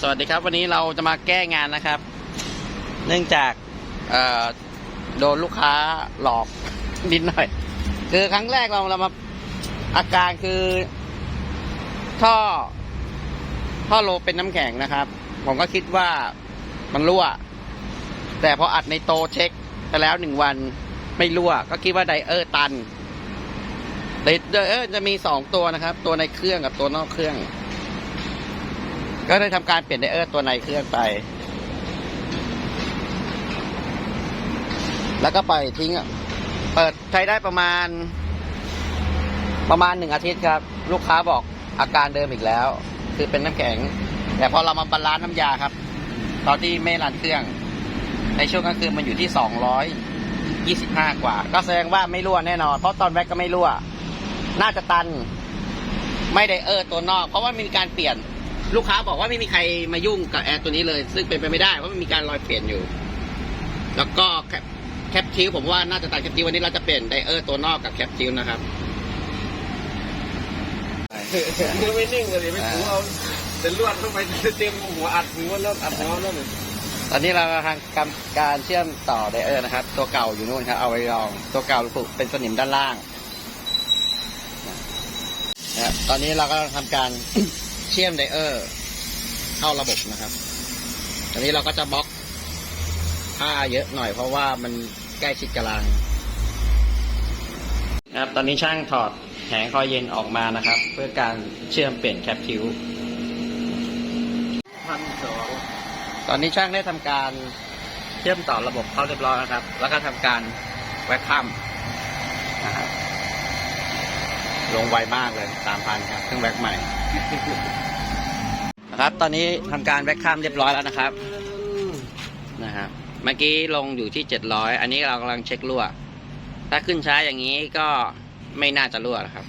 สวัสดีครับวันนี้เราจะมาแก้งานนะครับ เนื่องจากโดนลูกค้าหลอกนิดหน่อย คือครั้งแรกเราเรามาอาการคือ ท่อ ท่อโลเป็นน้ำแข็งนะครับ ผมก็คิดว่ามันรั่ว แต่พออัดในโตเช็คไปแล้วหนึ่งวันไม่รั่ว ก็คิดว่าไดเออร์ตันไดเออร์จะมีสองตัวนะครับ ตัวในเครื่องกับตัวนอกเครื่อง ก็ได้ทำการเปลี่ยนไดเออร์ตัวในเครื่องไป แล้วก็ปล่อยทิ้ง เปิดใช้ได้ประมาณ ประมาณหนึ่งอาทิตย์ครับ ลูกค้าบอกอาการเดิมอีกแล้ว คือเป็นน้ำแข็ง แต่พอเรามาบาลานซ์น้ำยาครับ ตอนที่ไม่รันเครื่อง ในช่วงกลางคืนมันอยู่ที่สองร้อยยี่สิบห้ากว่า ก็แสดงว่าไม่รั่วแน่นอน เพราะตอนแวกก็ไม่รั่ว น่าจะตัน ไม่ได้เออร์ตัวนอก เพราะว่ามีการเปลี่ยน ลูกค้าบอกว่าไม่มีใครมายุ่งกับแอร์ตัวนี้เลย ซึ่งเป็นไปไม่ได้เพราะมันมีการรอยเปลี่ยนอยู่ แล้วก็แคปแคปทิวผมว่าน่าจะตัดแคปทิววันนี้เราจะเปลี่ยนไดเออร์ตัวนอกกับแคปทิวนะครับยังไม่นิ่งเลยไม่ถูเอาเป็นลวดเข้าไปเต็มหัวอัดหัวแล้วอัดหัวแล้วเนี่ยตอนนี้เราทางการการเชื่อมต่อไดเออร์นะครับ ตัวเก่าอยู่นู่นครับเอาไว้รอง ตัวเก่าผูกเป็นสนิมด้านล่างนะครับตอนนี้เราก็ทำการ เชื่อมไดเออร์เข้าระบบนะครับตอนนี้เราก็จะบล็อกผ้าเยอะหน่อยเพราะว่ามันใกล้ชิดกับรางนะครับ ตอนนี้ช่างถอดแผงคอยเย็นออกมานะครับ เพื่อการเชื่อมเปลี่ยนแคปทิวพันสองตอนนี้ช่างได้ทำการเชื่อมต่อระบบเข้าเรียบร้อยแล้วครับ แล้วก็ทำการแว็กคัมนะครับ ลงไวมากเลยสามพันครับเครื่องแว็กใหม่ นะครับ ตอนนี้ทำการแว็กคัมเรียบร้อยแล้วนะครับ นะครับ เมื่อกี้ลงอยู่ที่เจ็ดร้อยอันนี้เรากำลังเช็ครั่ว ถ้าขึ้นช้าอย่างนี้ก็ไม่น่าจะรั่วนะครับ